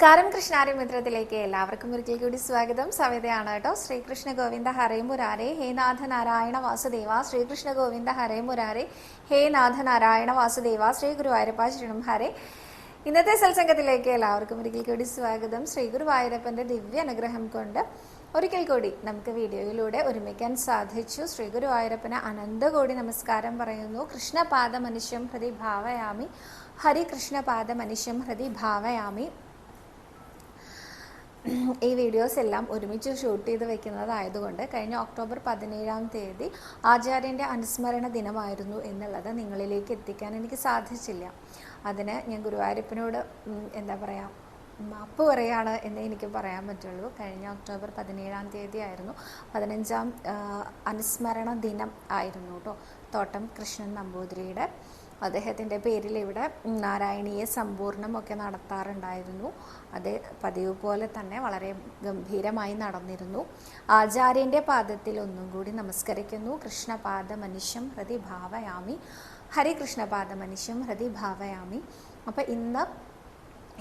നമസ്കാരം. കൃഷ്ണാരി മിത്രത്തിലേക്ക് എല്ലാവർക്കും ഒരിക്കൽ കൂടി സ്വാഗതം. സവിതയാണ് കേട്ടോ. ശ്രീകൃഷ്ണ ഗോവിന്ദ ഹരേ മുരാരെ. ഹേ നാഥ നാരായണ വാസുദേവ. ശ്രീകൃഷ്ണ ഗോവിന്ദ ഹരേ മുരാരെ. ഹേ നാഥ നാരായണ വാസുദേവ. ശ്രീ ഗുരുവായൂരപ്പ ശരണം ഹരേ. ഇന്നത്തെ സത്സംഗത്തിലേക്ക് എല്ലാവർക്കും ഒരിക്കൽ കൂടി സ്വാഗതം. ശ്രീ ഗുരുവായൂരപ്പന്റെ ദിവ്യ അനുഗ്രഹം കൊണ്ട് ഒരിക്കൽ കൂടി നമുക്ക് വീഡിയോയിലൂടെ ഒരുമിക്കാൻ സാധിച്ചു. ശ്രീ ഗുരുവായൂരപ്പന് അനന്തകോടി നമസ്കാരം പറയുന്നു. കൃഷ്ണപാദ മനുഷ്യം ഹൃദി ഭാവയാമി. ഹരി കൃഷ്ണപാദ മനുഷ്യം ഹൃദി ഭാവയാമി. ഈ വീഡിയോസ് എല്ലാം ഒരുമിച്ച് ഷൂട്ട് ചെയ്ത് വെക്കുന്നതായതുകൊണ്ട് കഴിഞ്ഞ ഒക്ടോബർ പതിനേഴാം തീയതി ആചാര്യന്റെ അനുസ്മരണ ദിനമായിരുന്നു എന്നുള്ളത് നിങ്ങളിലേക്ക് എത്തിക്കാൻ എനിക്ക് സാധിച്ചില്ല. അതിന് ഞാൻ ഗുരുവായൂരപ്പനോട് എന്താ പറയുക മാപ്പ് പറയാണ് എന്നേ എനിക്ക് പറയാൻ പറ്റുള്ളൂ. കഴിഞ്ഞ ഒക്ടോബർ പതിനേഴാം തീയതി ആയിരുന്നു പതിനഞ്ചാം അനുസ്മരണ ദിനം ആയിരുന്നു കേട്ടോ. തോട്ടം കൃഷ്ണൻ നമ്പൂതിരിയുടെ അദ്ദേഹത്തിന്റെ പേരിൽ ഇവിടെ നാരായണീയ സമ്പൂർണം ഒക്കെ നടത്താറുണ്ടായിരുന്നു. അത് പതിവ് പോലെ തന്നെ വളരെ ഗംഭീരമായി നടന്നിരുന്നു. ആചാര്യന്റെ പാദത്തിൽ ഒന്നും കൂടി നമസ്കരിക്കുന്നു. കൃഷ്ണപാദ മനുഷ്യം ഹൃതി ഭാവയാമി. ഹരികൃഷ്ണപാദ മനുഷ്യം ഹൃതി ഭാവയാമി. അപ്പം ഇന്ന്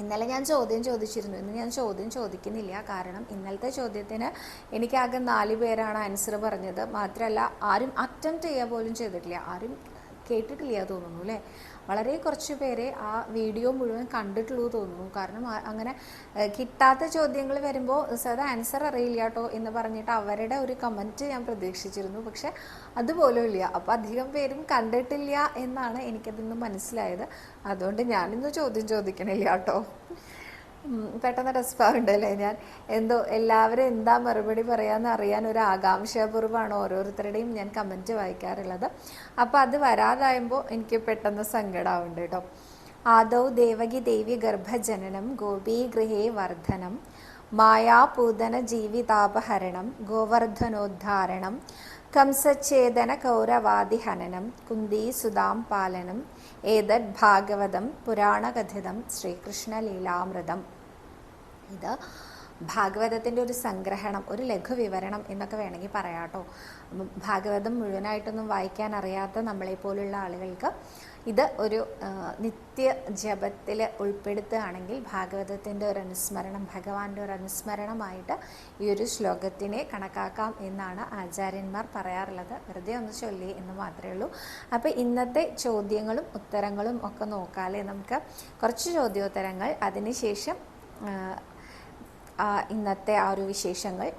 ഇന്നലെ ഞാൻ ചോദ്യം ചോദിച്ചിരുന്നു. ഇന്ന് ഞാൻ ചോദ്യം ചോദിക്കുന്നില്ല. കാരണം ഇന്നലത്തെ ചോദ്യത്തിന് എനിക്കാകെ നാല് പേരാണ് ആൻസർ പറഞ്ഞത്. മാത്രമല്ല ആരും അറ്റംപ്റ്റ് ചെയ്യുക പോലും ചെയ്തിട്ടില്ല. ആരും കേട്ടിട്ടില്ല തോന്നുന്നു അല്ലേ? വളരെ കുറച്ച് പേരെ ആ വീഡിയോ മുഴുവൻ കണ്ടിട്ടുള്ളൂ തോന്നുന്നു. കാരണം അങ്ങനെ കിട്ടാത്ത ചോദ്യങ്ങൾ വരുമ്പോൾ സദാ ആൻസർ അറിയില്ല കേട്ടോ എന്ന് പറഞ്ഞിട്ട് അവരുടെ ഒരു കമന്റ് ഞാൻ പ്രതീക്ഷിച്ചിരുന്നു. പക്ഷെ അതുപോലും ഇല്ല അപ്പോൾ അധികം പേരും കണ്ടിട്ടില്ല എന്നാണ് എനിക്കതിൽ നിന്ന് മനസ്സിലായത്. അതുകൊണ്ട് ഞാനിന്ന് ചോദ്യം ചോദിക്കണില്ല കേട്ടോ പെട്ടെന്ന് അല്ലേ ഞാൻ? എന്തോ എല്ലാവരും എന്താ മറുപടി പറയാന്ന് അറിയാൻ ഒരു ആകാംക്ഷാപൂർവമാണ് ഓരോരുത്തരുടെയും ഞാൻ കമന്റ് വായിക്കാറുള്ളത്. അപ്പോൾ അത് വരാതായുമ്പോൾ എനിക്ക് പെട്ടെന്ന് സങ്കടമാവുന്നുണ്ട് കേട്ടോ ആദൗ ദേവകി ദേവി ഗർഭജനനം ഗോപീഗൃഹേ വർധനം മായാപൂതന ജീവിതാപഹരണം ഗോവർദ്ധനോദ്ധാരണം കംസച്ഛേദന കൗരവാദിഹനനം കുന്തി സുതാം പാലനം ഏതത് ഭാഗവതം പുരാണകഥിതം ശ്രീകൃഷ്ണലീലാമൃതം. ഇത് ഭാഗവതത്തിന്റെ ഒരു സംഗ്രഹണം ഒരു ലഘു വിവരണം എന്നൊക്കെ വേണമെങ്കിൽ പറയാം കേട്ടോ. ഭാഗവതം മുഴുവനായിട്ടൊന്നും വായിക്കാൻ അറിയാത്ത നമ്മളെപ്പോലുള്ള ആളുകൾക്ക് ഇത് ഒരു നിത്യ ജപത്തിൽ ഉൾപ്പെടുത്തുകയാണെങ്കിൽ ഭാഗവതത്തിന്റെ ഒരു അനുസ്മരണം ഭഗവാന്റെ ഒരു അനുസ്മരണമായിട്ട് ഈ ഒരു ശ്ലോകത്തിനെ കണക്കാക്കാം എന്നാണ് ആചാര്യന്മാർ പറയാറുള്ളത്. വെറുതെ ഒന്ന് ചൊല്ലി എന്ന് മാത്രമേ ഉള്ളൂ. അപ്പോൾ ഇന്നത്തെ ചോദ്യങ്ങളും ഉത്തരങ്ങളും ഒക്കെ നോക്കാതെ നമുക്ക്. കുറച്ച് ചോദ്യോത്തരങ്ങൾ അതിനുശേഷം ഇന്നത്തെ ആ ഒരു വിശേഷങ്ങൾ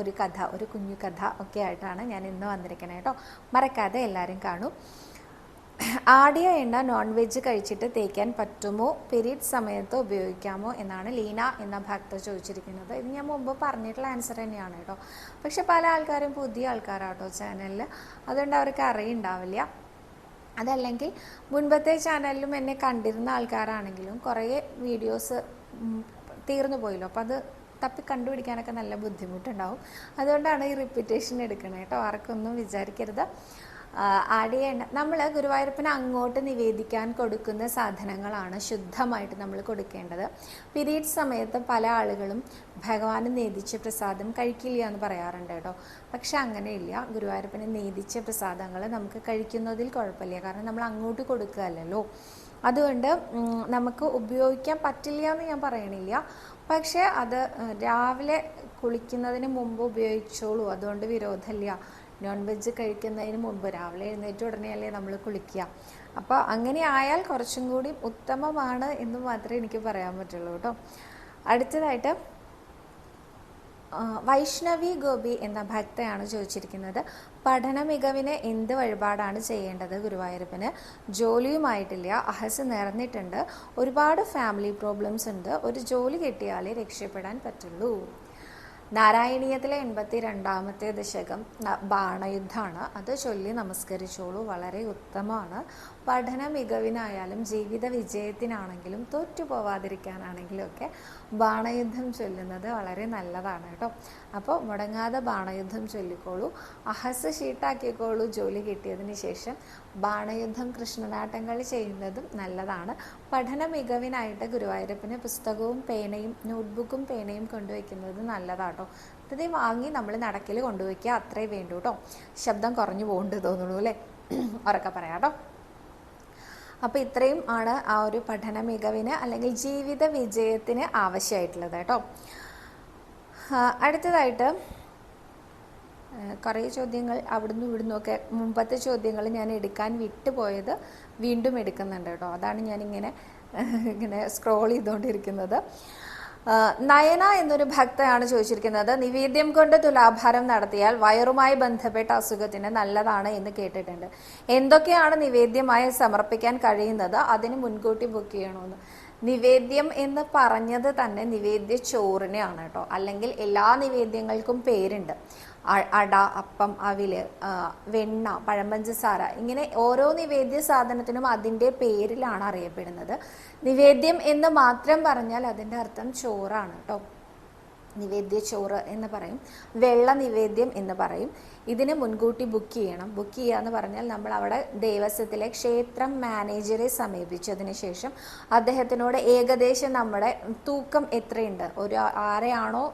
ഒരു കഥ ഒരു കുഞ്ഞു കഥ ഒക്കെ ആയിട്ടാണ് ഞാൻ ഇന്ന് വന്നിരിക്കുന്നത് കേട്ടോ. മറക്കാതെ എല്ലാവരും കാണൂ. ആടിയ എണ്ണ നോൺ വെജ് കഴിച്ചിട്ട് തേക്കാൻ പറ്റുമോ? പീരീഡ് സമയത്ത് ഉപയോഗിക്കാമോ? എന്നാണ് ലീന എന്ന ഭക്ത ചോദിച്ചിരിക്കുന്നത്. ഇത് ഞാൻ മുമ്പ് പറഞ്ഞിട്ടുള്ള ആൻസർ തന്നെയാണ് കേട്ടോ. പക്ഷെ പല ആൾക്കാരും പുതിയ ആൾക്കാരാട്ടോ ചാനലിൽ അതുകൊണ്ട് അവർക്ക് അറിയുണ്ടാവില്ല. അതല്ലെങ്കിൽ മുൻപത്തെ ചാനലിലും എന്നെ കണ്ടിരുന്ന ആൾക്കാരാണെങ്കിലും കുറേ വീഡിയോസ് തീർന്നു പോയല്ലോ. അപ്പോൾ അത് തപ്പി കണ്ടുപിടിക്കാനൊക്കെ നല്ല ബുദ്ധിമുട്ടുണ്ടാവും. അതുകൊണ്ടാണ് ഈ റിപ്പീറ്റേഷൻ എടുക്കണേ കേട്ടോ. ആർക്കൊന്നും വിചാരിക്കരുത്. ആടിയ ചെയ്യേണ്ട നമ്മൾ ഗുരുവായൂരപ്പന് അങ്ങോട്ട് നിവേദിക്കാൻ കൊടുക്കുന്ന സാധനങ്ങളാണ് ശുദ്ധമായിട്ട് നമ്മൾ കൊടുക്കേണ്ടത്. പിരീഡ് സമയത്ത് പല ആളുകളും ഭഗവാന് നേദിച്ച പ്രസാദം കഴിക്കില്ല എന്ന് പറയാറുണ്ട് കേട്ടോ. പക്ഷെ അങ്ങനെയില്ല. ഗുരുവായൂരപ്പന് നേദിച്ച പ്രസാദങ്ങൾ നമുക്ക് കഴിക്കുന്നതിൽ കുഴപ്പമില്ല. കാരണം നമ്മൾ അങ്ങോട്ട് കൊടുക്കുകയല്ലല്ലോ. അതുകൊണ്ട് നമുക്ക് ഉപയോഗിക്കാൻ പറ്റില്ല എന്ന് ഞാൻ പറയണില്ല. പക്ഷേ അത് രാവിലെ കുളിക്കുന്നതിന് മുമ്പ് ഉപയോഗിച്ചോളൂ. അതുകൊണ്ട് വിരോധമില്ല. നോൺ വെജ് കഴിക്കുന്നതിന് മുമ്പ് രാവിലെ എഴുന്നേറ്റ് ഉടനെയല്ലേ നമ്മൾ കുളിക്കുക. അപ്പോൾ അങ്ങനെ ആയാൽ കുറച്ചും കൂടി ഉത്തമമാണ് എന്ന് മാത്രമേ എനിക്ക് പറയാൻ പറ്റുള്ളൂ കേട്ടോ. അടുത്തതായിട്ട് വൈഷ്ണവി ഗോപി എന്ന ഭക്തയാണ് ചോദിച്ചിരിക്കുന്നത്. പഠന മികവിന് എന്ത് വഴിപാടാണ് ചെയ്യേണ്ടത് ഗുരുവായൂരപ്പന്? ജോലിയുമായിട്ടില്ല അഹസ് നിറഞ്ഞിട്ടുണ്ട് ഒരുപാട് ഫാമിലി പ്രോബ്ലംസ് ഉണ്ട് ഒരു ജോലി കിട്ടിയാലേ രക്ഷപ്പെടാൻ പറ്റുള്ളൂ. നാരായണീയത്തിലെ എൺപത്തി രണ്ടാമത്തെ ദശകം ബാണയുദ്ധമാണ് അത് ചൊല്ലി നമസ്കരിച്ചോളൂ. വളരെ ഉത്തമമാണ്. പഠന മികവിനായാലും ജീവിത വിജയത്തിനാണെങ്കിലും തോറ്റുപോവാതിരിക്കാനാണെങ്കിലും ഒക്കെ ബാണയുദ്ധം ചൊല്ലുന്നത് വളരെ നല്ലതാണ് കേട്ടോ. അപ്പോൾ മുടങ്ങാതെ ബാണയുദ്ധം ചൊല്ലിക്കോളൂ. അഹസ് ഷീട്ടാക്കിക്കോളൂ ജോലി കിട്ടിയതിന് ശേഷം. ബാണയുദ്ധം കൃഷ്ണനാട്ടങ്ങൾ ചെയ്യുന്നതും നല്ലതാണ്. പഠന മികവിനായിട്ട് ഗുരുവായൂരപ്പന് പുസ്തകവും പേനയും നോട്ട്ബുക്കും പേനയും കൊണ്ടുവയ്ക്കുന്നത് നല്ലതാട്ടോ. ഇത് വാങ്ങി നമ്മൾ നടക്കിൽ കൊണ്ടുവയ്ക്കുക അത്രേ വേണ്ടൂ കേട്ടോ. ശബ്ദം കുറഞ്ഞു പോകേണ്ടത് തോന്നുള്ളൂ അല്ലേ? ഉറക്കെ പറയാം കേട്ടോ. അപ്പോൾ ഇത്രയും ആണ് ആ ഒരു പഠന മികവിന് അല്ലെങ്കിൽ ജീവിത വിജയത്തിന് ആവശ്യമായിട്ടുള്ളത് കേട്ടോ. അടുത്തതായിട്ട് കുറേ ചോദ്യങ്ങൾ അവിടുന്ന് ഇവിടുന്നൊക്കെ മുമ്പത്തെ ചോദ്യങ്ങൾ ഞാൻ എടുക്കാൻ വിട്ടുപോയത് വീണ്ടും എടുക്കുന്നുണ്ട് കേട്ടോ. അതാണ് ഞാനിങ്ങനെ ഇങ്ങനെ സ്ക്രോൾ ചെയ്തുകൊണ്ടിരിക്കുന്നത്. നയന എന്നൊരു ഭക്തയാണ് ചോദിച്ചിരിക്കുന്നത്. നിവേദ്യം കൊണ്ട് തുലാഭാരം നടത്തിയാൽ വയറുമായി ബന്ധപ്പെട്ട അസുഖത്തിന് നല്ലതാണ് എന്ന് കേട്ടിട്ടുണ്ട്. എന്തൊക്കെയാണ് നിവേദ്യമായി സമർപ്പിക്കാൻ കഴിയുന്നത്? അതിന് മുൻകൂട്ടി ബുക്ക് ചെയ്യണമെന്ന് നിവേദ്യം എന്ന് പറഞ്ഞത് തന്നെ നിവേദ്യ ചോറിനെയാണ് കേട്ടോ. അല്ലെങ്കിൽ എല്ലാ നിവേദ്യങ്ങൾക്കും പേരുണ്ട്. അട അപ്പം അവിൽ വെണ്ണ പഴമ്പഞ്ചസാര ഇങ്ങനെ ഓരോ നിവേദ്യ സാധനത്തിനും അതിന്റെ പേരിലാണ് അറിയപ്പെടുന്നത്. നിവേദ്യം എന്ന് മാത്രം പറഞ്ഞാൽ അതിന്റെ അർത്ഥം ചോറാണ് കേട്ടോ നിവേദ്യ ചോറ് എന്ന് പറയും. വെള്ള നിവേദ്യം എന്ന് പറയും. ഇതിന് മുൻകൂട്ടി ബുക്ക് ചെയ്യണം. ബുക്ക് ചെയ്യുക എന്ന് പറഞ്ഞാൽ നമ്മൾ അവിടെ ദേവസ്വത്തിലെ ക്ഷേത്രം മാനേജറെ സമീപിച്ചതിന് ശേഷം അദ്ദേഹത്തിനോട് ഏകദേശം നമ്മുടെ തൂക്കം എത്രയുണ്ട്? ഒരു ആരെയാണോ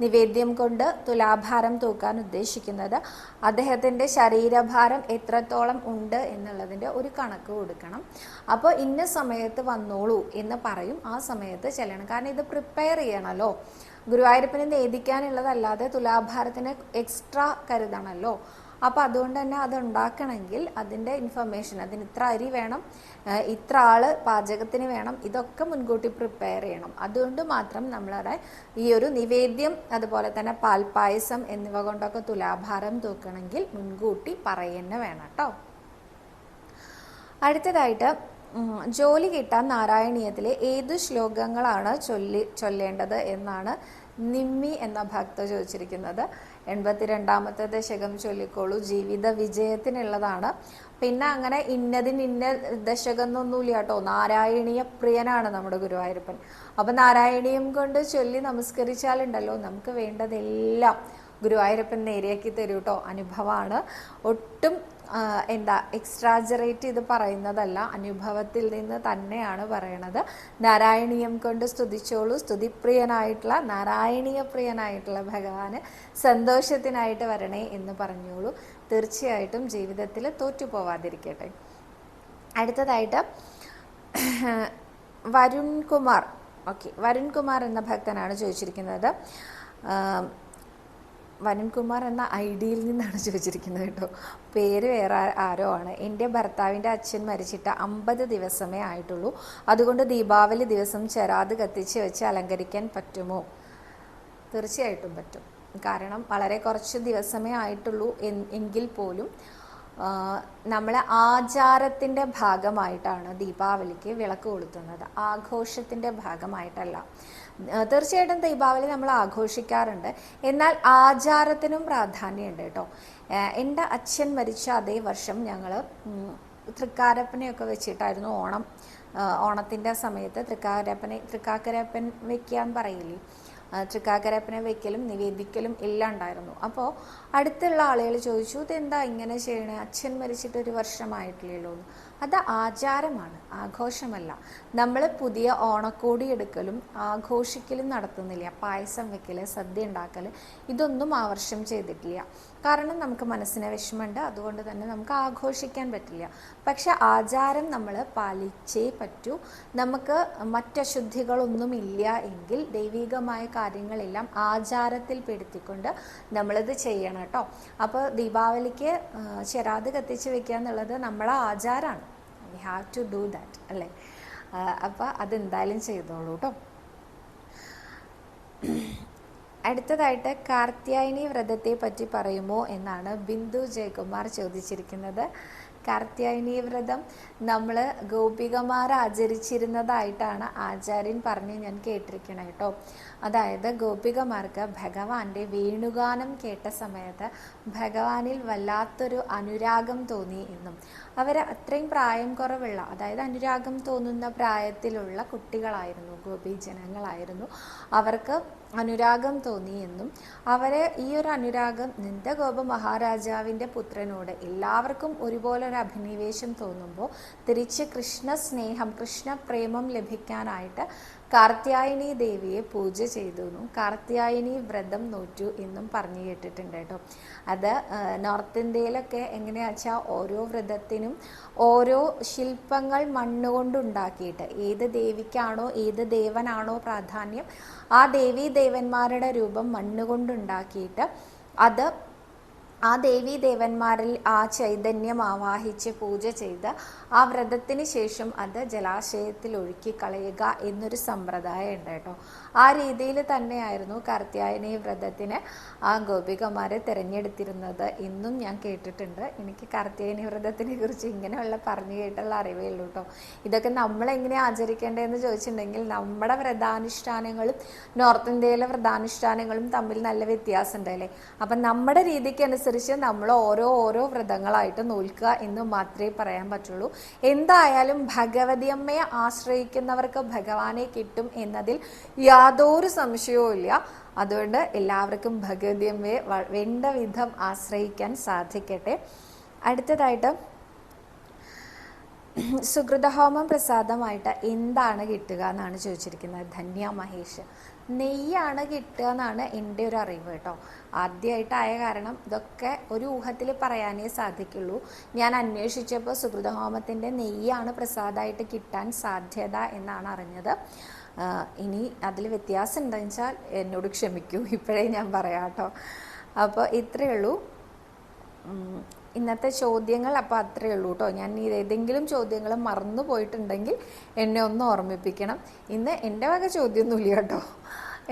നിവേദ്യം കൊണ്ട് തുലാഭാരം തൂക്കാൻ ഉദ്ദേശിക്കുന്നത്? അദ്ദേഹത്തിന്റെ ശരീരഭാരം എത്രത്തോളം ഉണ്ട് എന്നുള്ളതിന്റെ ഒരു കണക്ക് കൊടുക്കണം. അപ്പോൾ ഇന്ന സമയത്ത് വന്നോളൂ എന്ന് പറയും. ആ സമയത്ത് ചെല്ലണം. കാരണം ഇത് പ്രിപ്പയർ ചെയ്യണമല്ലോ ഗുരുവായൂരപ്പനെ നേദിക്കാനുള്ളതല്ലാതെ തുലാഭാരത്തിന് എക്സ്ട്രാ കരുതണമല്ലോ അപ്പോൾ അതുകൊണ്ട് തന്നെ അത് ഉണ്ടാക്കണമെങ്കിൽ അതിന്റെ ഇൻഫർമേഷൻ അതിന് ഇത്ര അരി വേണം ഇത്ര ആൾ പാചകത്തിന് വേണം ഇതൊക്കെ മുൻകൂട്ടി പ്രിപ്പയർ ചെയ്യണം. അതുകൊണ്ട് മാത്രം നമ്മളവിടെ ഈ ഒരു നിവേദ്യം അതുപോലെ തന്നെ പാൽപ്പായസം എന്നിവ കൊണ്ടൊക്കെ തുലാഭാരം തൂക്കണമെങ്കിൽ മുൻകൂട്ടി പറയുന്ന വേണം കേട്ടോ. അടുത്തതായിട്ട് ജോലി കിട്ടാൻ നാരായണീയത്തിലെ ഏത് ശ്ലോകങ്ങളാണ് ചൊല്ലി ചൊല്ലേണ്ടത് എന്നാണ് നിമ്മി എന്ന ഭക്ത ചോദിച്ചിരിക്കുന്നത്. എൺപത്തിരണ്ടാമത്തെ ദശകം ചൊല്ലിക്കോളൂ. ജീവിത വിജയത്തിനുള്ളതാണ്. പിന്നെ അങ്ങനെ ഇന്നതിന് ഇന്ന ദശകം എന്നൊന്നുമില്ല കേട്ടോ. നാരായണീയ പ്രിയനാണ് നമ്മുടെ ഗുരുവായൂരപ്പൻ. അപ്പം നാരായണീയം കൊണ്ട് ചൊല്ലി നമസ്കരിച്ചാലുണ്ടല്ലോ. നമുക്ക് വേണ്ടതെല്ലാം ഗുരുവായൂരപ്പൻ നേരെയാക്കി തരൂ കേട്ടോ. അനുഭവമാണ്. ഒട്ടും എന്താ എക്സ്ട്രാജറേറ്റ് ചെയ്ത് പറയുന്നതല്ല അനുഭവത്തിൽ നിന്ന് തന്നെയാണ് പറയണത്. നാരായണീയം കൊണ്ട് സ്തുതിച്ചോളൂ. സ്തുതിപ്രിയനായിട്ടുള്ള നാരായണീയ പ്രിയനായിട്ടുള്ള ഭഗവാന് സന്തോഷത്തിനായിട്ട് വരണേ എന്ന് പറഞ്ഞോളൂ. തീർച്ചയായിട്ടും ജീവിതത്തിൽ തോറ്റുപോവാതിരിക്കട്ടെ. അടുത്തതായിട്ട് വരുൺ കുമാർ ഓക്കെ വരുൺ കുമാർ എന്ന ഭക്തനാണ് ചോദിച്ചിരിക്കുന്നത്. ആം, വരുൺകുമാർ എന്ന ഐ ഡിയിൽ നിന്നാണ് ചോദിച്ചിരിക്കുന്നത് കേട്ടോ. പേര് വേറെ ആരോ ആണ്. എന്റെ ഭർത്താവിന്റെ അച്ഛൻ മരിച്ചിട്ട് അമ്പത് ദിവസമേ ആയിട്ടുള്ളൂ. അതുകൊണ്ട് ദീപാവലി ദിവസം ചെറാത് കത്തിച്ച് വെച്ച് അലങ്കരിക്കാൻ പറ്റുമോ? തീർച്ചയായിട്ടും പറ്റും. കാരണം വളരെ കുറച്ച് ദിവസമേ ആയിട്ടുള്ളൂ എങ്കിൽ പോലും നമ്മൾ ആചാരത്തിന്റെ ഭാഗമായിട്ടാണ് ദീപാവലിക്ക് വിളക്ക് കൊളുത്തുന്നത്. ആഘോഷത്തിന്റെ ഭാഗമായിട്ടല്ല. തീർച്ചയായിട്ടും ദീപാവലി നമ്മൾ ആഘോഷിക്കാറുണ്ട്. എന്നാൽ ആചാരത്തിനും പ്രാധാന്യമുണ്ട് കേട്ടോ. എന്റെ അച്ഛൻ മരിച്ച അതേ വർഷം ഞങ്ങൾ തൃക്കാരപ്പനെയൊക്കെ വെച്ചിട്ടായിരുന്നു ഓണം. ഓണത്തിന്റെ സമയത്ത് തൃക്കാരപ്പനെ തൃക്കാക്കരപ്പൻ വെക്കാൻ പറയില്ലേ? തൃക്കാക്കരപ്പനെ വെക്കലും നിവേദിക്കലും എല്ലാം ഉണ്ടായിരുന്നു. അപ്പോൾ അടുത്തുള്ള ആളുകൾ ചോദിച്ചു ഇതെന്താ ഇങ്ങനെ ചെയ്യണേ? അച്ഛൻ മരിച്ചിട്ട് ഒരു വർഷമായിട്ടില്ലല്ലോ അത് ആചാരമാണ് ആഘോഷമല്ല. നമ്മൾ പുതിയ ഓണക്കോടി എടുക്കലും ആഘോഷിക്കലും നടത്തുന്നില്ല. പായസം വെക്കൽ സദ്യ ഉണ്ടാക്കൽ ഇതൊന്നും ആവർഷം ചെയ്തിട്ടില്ല. കാരണം നമുക്ക് മനസ്സിന് വിഷമമുണ്ട്. അതുകൊണ്ട് തന്നെ നമുക്ക് ആഘോഷിക്കാൻ പറ്റില്ല. പക്ഷെ ആചാരം നമ്മൾ പാലിച്ചേ പറ്റൂ. നമുക്ക് മറ്റശുദ്ധികളൊന്നും ഇല്ല എങ്കിൽ ദൈവികമായ കാര്യങ്ങളെല്ലാം ആചാരത്തിൽ പെടുത്തിക്കൊണ്ട് നമ്മളിത് ചെയ്യണം കേട്ടോ. അപ്പോൾ ദീപാവലിക്ക് ആ, ചെരാത് കത്തിച്ച് വെക്കുക എന്നുള്ളത് നമ്മളെ ആചാരമാണ് we have to do that അല്ലേ? അപ്പോൾ അതെന്തായാലും ചെയ്തോളൂ കേട്ടോ. അടുത്തതായിട്ട് കാർത്യായനി വ്രതത്തെ പറ്റി പറയുമോ എന്നാണ് ബിന്ദു ജയകുമാർ ചോദിച്ചിരിക്കുന്നത്. കാർത്യായനി വ്രതം നമ്മൾ ഗോപികമാർ ആചരിച്ചിരുന്നതായിട്ടാണ് ആചാര്യൻ പറഞ്ഞ് ഞാൻ കേട്ടിരിക്കണേ കേട്ടോ. അതായത് ഗോപികമാർക്ക് ഭഗവാന്റെ വേണുഗാനം കേട്ട സമയത്ത് ഭഗവാനിൽ വല്ലാത്തൊരു അനുരാഗം തോന്നി എന്നും. അവർ അത്രയും പ്രായം കുറവുള്ള അതായത് അനുരാഗം തോന്നുന്ന പ്രായത്തിലുള്ള കുട്ടികളായിരുന്നു ഗോപി ജനങ്ങളായിരുന്നു. അവർക്ക് അനുരാഗം തോന്നി എന്നും അവരെ ഈ ഒരു അനുരാഗം നന്ദഗോപ മഹാരാജാവിന്റെ പുത്രനോട് എല്ലാവർക്കും ഒരുപോലെ ഒരു അഭിനിവേശം തോന്നുമ്പോൾ തിരിച്ച് കൃഷ്ണ സ്നേഹം കൃഷ്ണ പ്രേമം ലഭിക്കാനായിട്ട് കാർത്യായനി ദേവിയെ പൂജ ചെയ്തു എന്നും കാർത്യായനി വ്രതം നോറ്റു എന്നും പറഞ്ഞു കേട്ടിട്ടുണ്ട് കേട്ടോ. അത് നോർത്ത് ഇന്ത്യയിലൊക്കെ എങ്ങനെയാ വെച്ചാൽ ഓരോ വ്രതത്തിനും ഓരോ ശില്പങ്ങൾ മണ്ണുകൊണ്ടുണ്ടാക്കിയിട്ട് ഏത് ദേവിക്കാണോ ഏത് ദേവനാണോ പ്രാധാന്യം ആ ദേവീ ദേവന്മാരുടെ രൂപം മണ്ണുകൊണ്ടുണ്ടാക്കിയിട്ട് അത് ആ ദേവീ ദേവന്മാരിൽ ആ ചൈതന്യം ആവാഹിച്ച് പൂജ ചെയ്ത് ആ വ്രതത്തിന് ശേഷം അത് ജലാശയത്തിൽ ഒഴുക്കി കളയുക എന്നൊരു സമ്പ്രദായം ഉണ്ട് കേട്ടോ. ആ രീതിയിൽ തന്നെയായിരുന്നു കാർത്യായനി വ്രതത്തിന് ആ ഗോപികമാരെ തിരഞ്ഞെടുത്തിരുന്നത് എന്നും ഞാൻ കേട്ടിട്ടുണ്ട്. എനിക്ക് കാർത്യായനി വ്രതത്തിനെ കുറിച്ച് ഇങ്ങനെയുള്ള പറഞ്ഞു കേട്ടുള്ള അറിവേ ഉള്ളൂ കേട്ടോ. ഇതൊക്കെ നമ്മൾ എങ്ങനെ ആചരിക്കേണ്ടതെന്ന് ചോദിച്ചിട്ടുണ്ടെങ്കിൽ നമ്മുടെ വ്രതാനുഷ്ഠാനങ്ങളും നോർത്ത് ഇന്ത്യയിലെ വ്രതാനുഷ്ഠാനങ്ങളും തമ്മിൽ നല്ല വ്യത്യാസമുണ്ട് അല്ലേ? അപ്പം നമ്മുടെ രീതിക്ക് അനുസരിച്ച് നമ്മൾ ഓരോ ഓരോ വ്രതങ്ങളായിട്ട് നോൽക്കുക എന്ന് മാത്രമേ പറയാൻ പറ്റുള്ളൂ. എന്തായാലും ഭഗവതി അമ്മയെ ആശ്രയിക്കുന്നവർക്ക് ഭഗവാനെ കിട്ടും എന്നതിൽ യാതൊരു സംശയവും ഇല്ല. അതുകൊണ്ട് എല്ലാവർക്കും ഭഗവതി അമ്മയെ വേണ്ട വിധം ആശ്രയിക്കാൻ സാധിക്കട്ടെ. അടുത്തതായിട്ട് സുഹൃതഹോമം പ്രസാദമായിട്ട് എന്താണ് കിട്ടുക എന്നാണ് ചോദിച്ചിരിക്കുന്നത്. ധന്യ മഹേഷ്. നെയ്യാണ് കിട്ടുക എന്നാണ് എന്റെ ഒരു അറിവ് കേട്ടോ. ആദ്യമായിട്ടായ കാരണം ഇതൊക്കെ ഒരു ഊഹത്തിൽ പറയാനേ സാധിക്കുള്ളൂ. ഞാൻ അന്വേഷിച്ചപ്പോൾ സുഹൃതഹോമത്തിന്റെ നെയ്യാണ് പ്രസാദമായിട്ട് കിട്ടാൻ സാധ്യത എന്നാണ് അറിഞ്ഞത്. ഇനി അതിൽ വ്യത്യാസം ഉണ്ടെന്ന് വെച്ചാൽ എന്നോട് ക്ഷമിക്കൂ. ഇപ്പോഴേ ഞാൻ പറയാം കേട്ടോ. അപ്പോൾ ഇത്രയേ ഉള്ളൂ. ഇന്നത്തെ ചോദ്യങ്ങൾ അപ്പോൾ അത്രയേ ഉള്ളൂ കേട്ടോ ഞാൻ ഏതെങ്കിലും ചോദ്യങ്ങൾ മറന്നു പോയിട്ടുണ്ടെങ്കിൽ എന്നെ ഒന്ന് ഓർമ്മിപ്പിക്കണം. ഇന്ന് എന്റെ വക ചോദ്യമൊന്നുമില്ല കേട്ടോ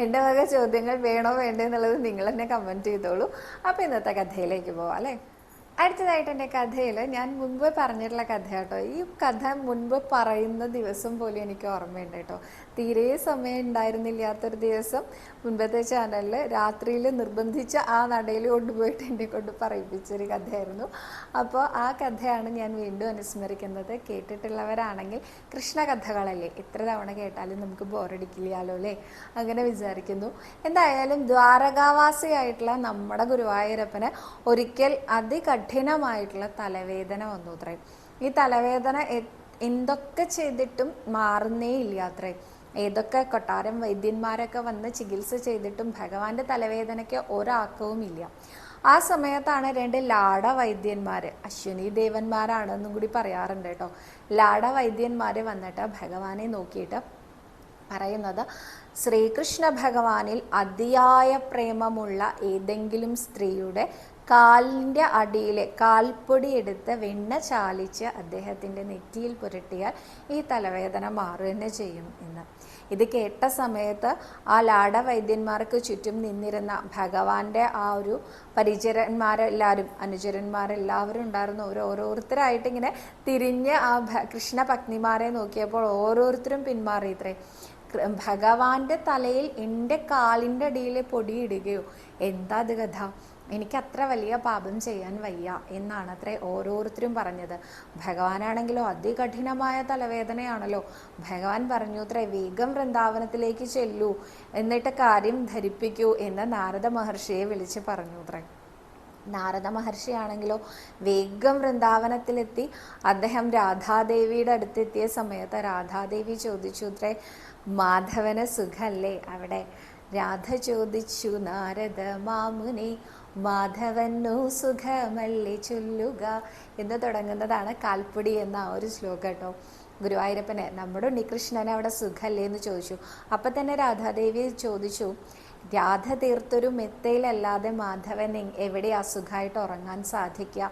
എന്റെ വക ചോദ്യങ്ങൾ വേണോ വേണ്ടേ എന്നുള്ളത് നിങ്ങൾ തന്നെ കമന്റ് ചെയ്തോളൂ. അപ്പോൾ ഇന്നത്തെ കഥയിലേക്ക് പോവാം അല്ലേ? അടുത്തതായിട്ട് എന്റെ കഥയിൽ ഞാൻ മുൻപ് പറഞ്ഞിട്ടുള്ള കഥ കേട്ടോ ഈ കഥ മുൻപ് പറയുന്ന ദിവസം പോലും എനിക്ക് ഓർമ്മയുണ്ട് കേട്ടോ. തീരെ സമയം ഉണ്ടായിരുന്നില്ലാത്തൊരു ദിവസം മുൻപത്തെ ചാനലിൽ രാത്രിയിൽ നിർബന്ധിച്ച് ആ നടയിൽ കൊണ്ടുപോയിട്ട് എന്നെ കൊണ്ട് പറയിപ്പിച്ചൊരു കഥയായിരുന്നു. അപ്പോൾ ആ കഥയാണ് ഞാൻ വീണ്ടും അനുസ്മരിക്കുന്നത്. കേട്ടിട്ടുള്ളവരാണെങ്കിൽ കൃഷ്ണ കഥകളല്ലേ? എത്ര തവണ കേട്ടാലും നമുക്ക് ബോറടിക്കില്ലല്ലോ അല്ലേ? അങ്ങനെ വിചാരിക്കുന്നു. എന്തായാലും ദ്വാരകാവാസിയായിട്ടുള്ള നമ്മുടെ ഗുരുവായൂരപ്പന് ഒരിക്കൽ അതികഠിനമായിട്ടുള്ള തലവേദന വന്നു അത്രേ. ഈ തലവേദന എന്തൊക്കെ ചെയ്തിട്ടും മാറുന്നേ ഇല്ല അത്രേ. ഏതൊക്കെ കൊട്ടാരം വൈദ്യന്മാരൊക്കെ വന്ന് ചികിത്സ ചെയ്തിട്ടും ഭഗവാന്റെ തലവേദനയ്ക്ക് ഒരാക്കവും ഇല്ല ആ സമയത്താണ് രണ്ട് ലാട വൈദ്യന്മാര് അശ്വിനി ദേവന്മാരാണെന്നും കൂടി പറയാറുണ്ട് കേട്ടോ. ലാട വൈദ്യന്മാര് വന്നിട്ട് ഭഗവാനെ നോക്കിയിട്ട് പറയുന്നത് ശ്രീകൃഷ്ണ ഭഗവാനിൽ അതിയായ പ്രേമമുള്ള ഏതെങ്കിലും സ്ത്രീയുടെ കാലിന്റെ അടിയിലെ കാൽപ്പൊടി എടുത്ത് വെണ്ണ ചാലിച്ച് അദ്ദേഹത്തിന്റെ നെറ്റിയിൽ പുരട്ടിയാൽ ഈ തലവേദന മാറുക തന്നെ ചെയ്യും എന്ന്. ഇത് കേട്ട സമയത്ത് ആ ലാട വൈദ്യന്മാർക്ക് ചുറ്റും നിന്നിരുന്ന ഭഗവാന്റെ ആ ഒരു പരിചരന്മാരെല്ലാവരും അനുചരന്മാരെല്ലാവരും ഉണ്ടായിരുന്നു. ഓരോ ഓരോരുത്തരായിട്ട് ഇങ്ങനെ തിരിഞ്ഞ് ആ കൃഷ്ണ പത്നിമാരെ നോക്കിയപ്പോൾ ഓരോരുത്തരും പിന്മാറി ഇത്രേ. ഭഗവാന്റെ തലയിൽ എന്റെ കാലിന്റെ അടിയിൽ പൊടിയിടുകയോ എന്താ അത് കഥ? എനിക്ക് അത്ര വലിയ പാപം ചെയ്യാൻ വയ്യ എന്നാണ് അത്രേ ഓരോരുത്തരും പറഞ്ഞത്. ഭഗവാനാണെങ്കിലോ അതികഠിനമായ തലവേദനയാണല്ലോ. ഭഗവാൻ പറഞ്ഞു അത്രേ വേഗം വൃന്ദാവനത്തിലേക്ക് ചെല്ലൂ. എന്നിട്ട് കാര്യം ധരിപ്പിക്കൂ എന്ന് നാരദ മഹർഷിയെ വിളിച്ച് പറഞ്ഞു അത്രേ നാരദ മഹർഷിയാണെങ്കിലോ വേഗം വൃന്ദാവനത്തിലെത്തി. അദ്ദേഹം രാധാദേവിയുടെ അടുത്തെത്തിയ സമയത്ത് രാധാദേവി ചോദിച്ചു അത്രേ മാധവന് സുഖല്ലേ? അവിടെ രാധ ചോദിച്ചു നാരദ മാമുനെ മാധവനു സുഖമല്ലി ചൊല്ലുക എന്ന് തുടങ്ങുന്നതാണ് കാൽപ്പൊടി എന്ന ആ ഒരു ശ്ലോകം കേട്ടോ. ഗുരുവായൂരപ്പനെ നമ്മുടെ ഉണ്ണികൃഷ്ണനെ അവിടെ സുഖമല്ലേ എന്ന് ചോദിച്ചു. അപ്പം തന്നെ രാധാദേവി ചോദിച്ചു രാധ തീർത്തൊരു മെത്തയിലല്ലാതെ മാധവൻ എവിടെ അസുഖമായിട്ട് ഉറങ്ങാൻ സാധിക്കുക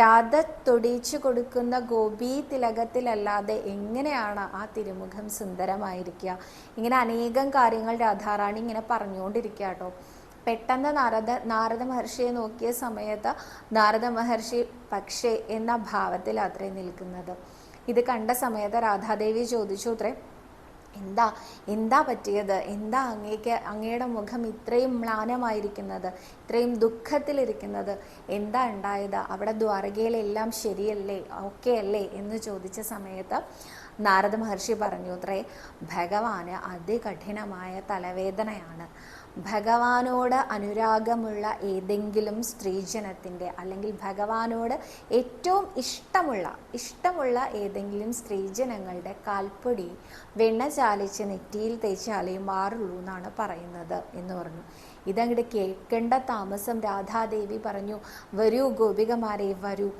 രാധ തൊടിച്ചു കൊടുക്കുന്ന ഗോപി തിലകത്തിലല്ലാതെ എങ്ങനെയാണ് ആ തിരുമുഖം സുന്ദരമായിരിക്കുക ഇങ്ങനെ അനേകം കാര്യങ്ങൾ രാധാറാണി ഇങ്ങനെ പറഞ്ഞുകൊണ്ടിരിക്കുക കേട്ടോ. പെട്ടെന്ന് നാരദ നാരദ മഹർഷിയെ നോക്കിയ സമയത്ത് നാരദ മഹർഷി പക്ഷേ എന്ന ഭാവത്തിൽ അത്രേ നിൽക്കുന്നത്. ഇത് കണ്ട സമയത്ത് രാധാദേവി ചോദിച്ചു അത്രേ എന്താ എന്താ പറ്റിയത്? എന്താ അങ്ങേക്ക് അങ്ങയുടെ മുഖം ഇത്രയും മ്ലാനമായിരിക്കുന്നത്? ഇത്രയും ദുഃഖത്തിലിരിക്കുന്നത്? എന്താ ഉണ്ടായത്? അവിടെ ദ്വാരകയിലെല്ലാം ശരിയല്ലേ? ഓക്കെ അല്ലേ എന്ന് ചോദിച്ച സമയത്ത് നാരദ മഹർഷി പറഞ്ഞു അത്രേ ഭഗവാന് അതികഠിനമായ തലവേദനയാണ്. ഭഗവാനോട് അനുരാഗമുള്ള ഏതെങ്കിലും സ്ത്രീജനത്തിന്റെ അല്ലെങ്കിൽ ഭഗവാനോട് ഏറ്റവും ഇഷ്ടമുള്ള ഇഷ്ടമുള്ള ഏതെങ്കിലും സ്ത്രീജനങ്ങളുടെ കാൽപ്പൊടി വെണ്ണ ചാലിച്ച് നെറ്റിയിൽ തേച്ചാലേ മാറുള്ളൂ എന്നാണ് പറയുന്നത് എന്ന് പറഞ്ഞു. ഇതങ്ങോട്ട് കേൾക്കേണ്ട താമസം രാധാദേവി പറഞ്ഞു. വരൂ ഗോപികമാരെ വരൂ.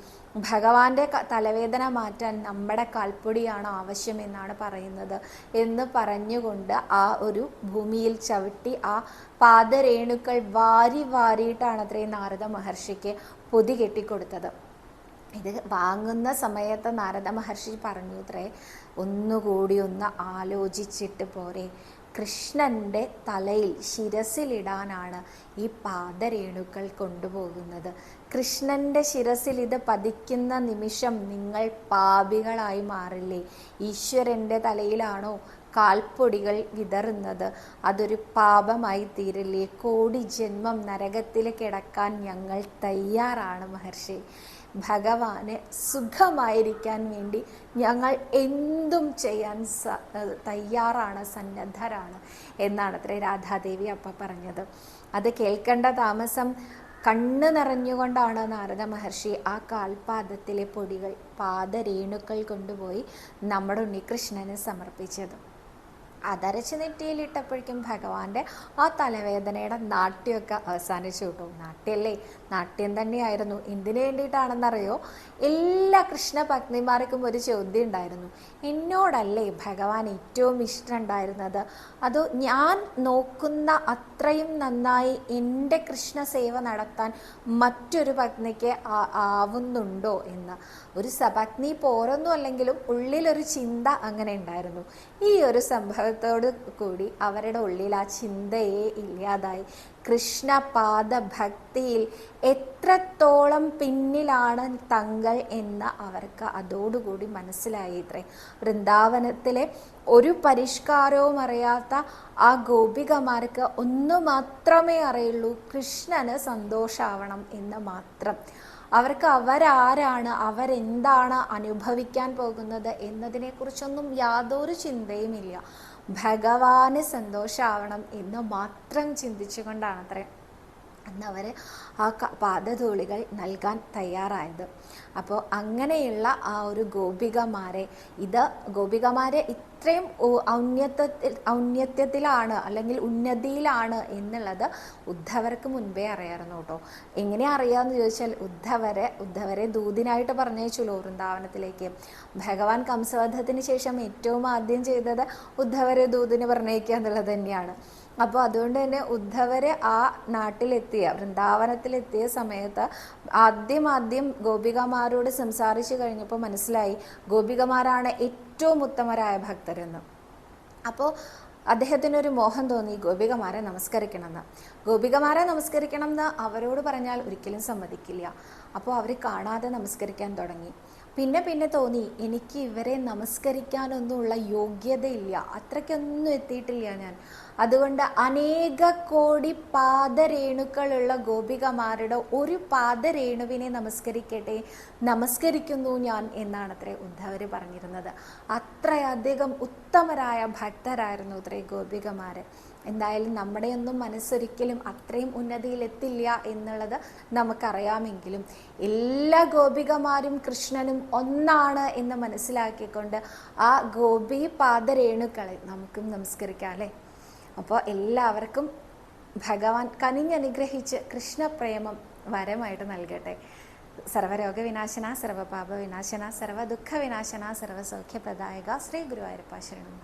ഭഗവാന്റെ തലവേദന മാറ്റാൻ നമ്മുടെ കാൽപ്പൊടിയാണ് ആവശ്യമെന്നാണ് പറയുന്നത്. എന്ന് പറഞ്ഞുകൊണ്ട് ആ ഒരു ഭൂമിയിൽ ചവിട്ടി ആ പാദരേണുക്കൾ വാരി വാരിയിട്ടാണ് അത്രയും നാരദ മഹർഷിക്ക് പൊതി കെട്ടിക്കൊടുത്തത്. ഇത് വാങ്ങുന്ന സമയത്ത് നാരദ മഹർഷി പറഞ്ഞു അത്രേ ഒന്നുകൂടി ഒന്ന് ആലോചിച്ചിട്ട് പോരെ. കൃഷ്ണന്റെ തലയിൽ ശിരസിലിടാനാണ് ഈ പാദരേണുക്കൾ കൊണ്ടുപോകുന്നത്. കൃഷ്ണന്റെ ശിരസിൽ ഇത് പതിക്കുന്ന നിമിഷം നിങ്ങൾ പാപികളായി മാറില്ലേ? ഈശ്വരന്റെ തലയിലാണോ കാൽപ്പൊടികൾ വിതറുന്നത്? അതൊരു പാപമായി തീരില്ലേ? കോടി ജന്മം നരകത്തിൽ കിടക്കാൻ ഞങ്ങൾ തയ്യാറാണ് മഹർഷി. ഭഗവാന് സുഖമായിരിക്കാൻ വേണ്ടി ഞങ്ങൾ എന്തും ചെയ്യാൻ തയ്യാറാണ് സന്നദ്ധരാണ് എന്നാണ് അത്രേ രാധാദേവി അപ്പ പറഞ്ഞത്. അത് കേൾക്കേണ്ട താമസം കണ്ണ് നിറഞ്ഞുകൊണ്ടാണ് നാരദ മഹർഷി ആ കാൽപാദത്തിലെ പൊടികൾ പാദരേണുക്കൾ കൊണ്ടുപോയി നമ്മുടെ ഉണ്ണികൃഷ്ണന് സമർപ്പിച്ചത്. അതരച്ച് നെറ്റിയിലിട്ടപ്പോഴേക്കും ഭഗവാന്റെ ആ തലവേദനയുടെ നാട്യമൊക്കെ അവസാനിച്ചു. കിട്ടും നാട്യമല്ലേ നാട്യം തന്നെയായിരുന്നു. എന്തിനു വേണ്ടിയിട്ടാണെന്നറിയോ? എല്ലാ കൃഷ്ണ പത്നിമാർക്കും ഒരു ചോദ്യം ഉണ്ടായിരുന്നു എന്നോടല്ലേ ഭഗവാൻ ഏറ്റവും ഇഷ്ടം ഉണ്ടായിരുന്നത് അതോ ഞാൻ നോക്കുന്ന അത്രയും നന്നായി എന്റെ കൃഷ്ണ സേവ നടത്താൻ മറ്റൊരു പത്നിക്ക് ആവുന്നുണ്ടോ എന്ന്. ഒരു സപത്നി പോരൊന്നും അല്ലെങ്കിലും ഉള്ളിലൊരു ചിന്ത അങ്ങനെ ഉണ്ടായിരുന്നു. ഈ ഒരു സംഭവത്തോട് കൂടി അവരുടെ ഉള്ളിൽ ആ ചിന്തയെ ഇല്ലാതായി. കൃഷ്ണപാദ ഭക്തിയിൽ എത്രത്തോളം പിന്നിലാണ് തങ്ങൾ എന്ന് അവർക്ക് അതോടുകൂടി മനസ്സിലായി ഇത്രേ. വൃന്ദാവനത്തിലെ ഒരു പരിഷ്കാരവും അറിയാത്ത ആ ഗോപികമാർക്ക് ഒന്ന് മാത്രമേ അറിയുള്ളൂ കൃഷ്ണന് സന്തോഷാവണം എന്ന് മാത്രം. അവർക്ക് അവരാരാണ് അവരെന്താണ് അനുഭവിക്കാൻ പോകുന്നത് എന്നതിനെക്കുറിച്ചൊന്നും യാതൊരു ചിന്തയുമില്ല. ഭഗവാന് സന്തോഷാവണം എന്ന് മാത്രം ചിന്തിച്ചുകൊണ്ടാണ് അത്രേ അന്ന് അവർ ആ പാദധൂളികൾ നൽകാൻ തയ്യാറായത്. അപ്പോൾ അങ്ങനെയുള്ള ആ ഒരു ഗോപികമാരെ ഇത് ഗോപികമാരെ ഇത്രയും ഔന്നത്യത്തിൽ ഔന്നത്യത്തിലാണ് അല്ലെങ്കിൽ ഉന്നതിയിലാണ് എന്നുള്ളത് ഉദ്ധവർക്ക് മുൻപേ അറിയാമായിരുന്നു കേട്ടോ. എങ്ങനെ അറിയാമെന്ന് ചോദിച്ചാൽ ഉദ്ധവരെ ഉദ്ധവരെ ദൂതിനായിട്ട് പറഞ്ഞയച്ചുല്ലോ വൃന്ദാവനത്തിലേക്ക് ഭഗവാൻ കംസവധത്തിന് ശേഷം ഏറ്റവും ആദ്യം ചെയ്തത് ഉദ്ധവരെ ദൂതിന് പറഞ്ഞയക്കുക എന്നുള്ളത് തന്നെയാണ്. അപ്പോൾ അതുകൊണ്ട് തന്നെ ഉദ്ധവരെ ആ നാട്ടിലെത്തിയ വൃന്ദാവനത്തിലെത്തിയ സമയത്ത് ആദ്യം ആദ്യം ഗോപികമാരോട് സംസാരിച്ചു കഴിഞ്ഞപ്പോൾ മനസ്സിലായി ഗോപികമാരാണ് ഏറ്റവും ഉത്തമരായ ഭക്തരെന്ന്. അപ്പോൾ അദ്ദേഹത്തിനൊരു മോഹം തോന്നി ഗോപികമാരെ നമസ്കരിക്കണമെന്ന്. ഗോപികമാരെ നമസ്കരിക്കണം എന്ന് അവരോട് പറഞ്ഞാൽ ഒരിക്കലും സമ്മതിക്കില്ല. അപ്പോൾ അവർ കാണാതെ നമസ്കരിക്കാൻ തുടങ്ങി. പിന്നെ പിന്നെ തോന്നി എനിക്ക് ഇവരെ നമസ്കരിക്കാനൊന്നുമുള്ള യോഗ്യതയില്ല. അത്രയ്ക്കൊന്നും എത്തിയിട്ടില്ല ഞാൻ. അതുകൊണ്ട് അനേക കോടി പാദരേണുക്കളുള്ള ഗോപികമാരുടെ ഒരു പാദരേണുവിനെ നമസ്കരിക്കട്ടെ നമസ്കരിക്കുന്നു ഞാൻ എന്നാണ് അത്രേ ഉദ്ധവർ പറഞ്ഞിരുന്നത്. അത്രയധികം ഉത്തമരായ ഭക്തരായിരുന്നു അത്രേ ഗോപികമാര്. എന്തായാലും നമ്മുടെയൊന്നും മനസ്സൊരിക്കലും അത്രയും ഉന്നതിയിലെത്തില്ല എന്നുള്ളത് നമുക്കറിയാമെങ്കിലും എല്ലാ ഗോപികമാരും കൃഷ്ണനും ഒന്നാണ് എന്ന് മനസ്സിലാക്കിക്കൊണ്ട് ആ ഗോപി പാദരേണുക്കളെ നമുക്കും നമസ്കരിക്കാം അല്ലേ? അപ്പോൾ എല്ലാവർക്കും ഭഗവാൻ കനിഞ്ഞനുഗ്രഹിച്ച് കൃഷ്ണപ്രേമം വരമായിട്ട് നൽകട്ടെ. സർവരോഗ വിനാശന സർവപാപ വിനാശന സർവ ദുഃഖ വിനാശന സർവസൗഖ്യപ്രദായക ശ്രീ ഗുരുവായൂരപ്പ ശരണം